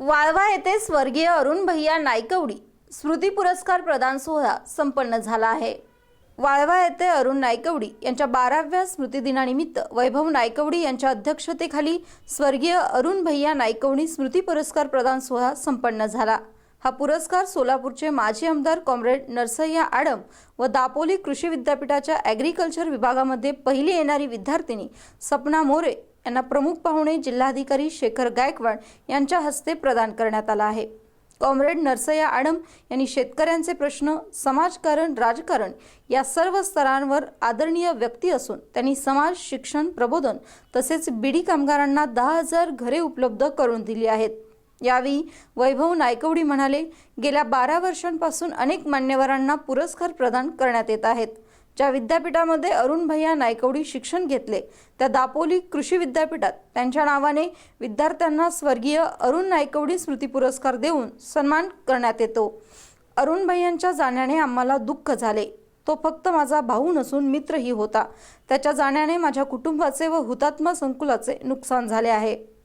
वाळवा येथे स्वर्गीय अरुण भैया नायकवडी स्मृती पुरस्कार प्रदान सोहळा संपन्न झाला आहे. वाळवा येथे अरुण नायकवडी यांच्या बाराव्या स्मृतिदिनानिमित्त वैभव नायकवडी यांच्या अध्यक्षतेखाली स्वर्गीय अरुण भैया नायकवडी स्मृती पुरस्कार प्रदान सोहळा संपन्न झाला. हा पुरस्कार सोलापूरचे माजी आमदार कॉम्रेड नरसय्या आडम व दापोली कृषी विद्यापीठाच्या ॲग्रिकल्चर विभागामध्ये पहिली येणारी विद्यार्थिनी सपना मोरे यांना प्रमुख पाहुणे जिल्हाधिकारी शेखर गायकवाड यांच्या हस्ते प्रदान करण्यात आला आहे. कॉम्रेड नरसया आडम यांनी शेतकऱ्यांचे प्रश्न समाजकारण राजकारण या सर्व स्तरांवर आदरणीय व्यक्ती असून त्यांनी समाज शिक्षण प्रबोधन तसेच बीडी कामगारांना दहा हजार घरे उपलब्ध करून दिली आहेत. यावेळी वैभव नायकवडी म्हणाले गेल्या बारा वर्षांपासून अनेक मान्यवरांना पुरस्कार प्रदान करण्यात येत आहेत. ज्या विद्यापीठामध्ये अरुण भैया नायकवडी शिक्षण घेतले त्या दापोली कृषी विद्यापीठात त्यांच्या नावाने विद्यार्थ्यांना स्वर्गीय अरुण नायकवडी स्मृती पुरस्कार देऊन सन्मान करण्यात येतो. अरुण भैयांच्या जाण्याने आम्हाला दुःख झाले. तो फक्त माझा भाऊ नसून मित्रही होता. त्याच्या जाण्याने माझ्या कुटुंबाचे व हुतात्मा संकुलाचे नुकसान झाले आहे.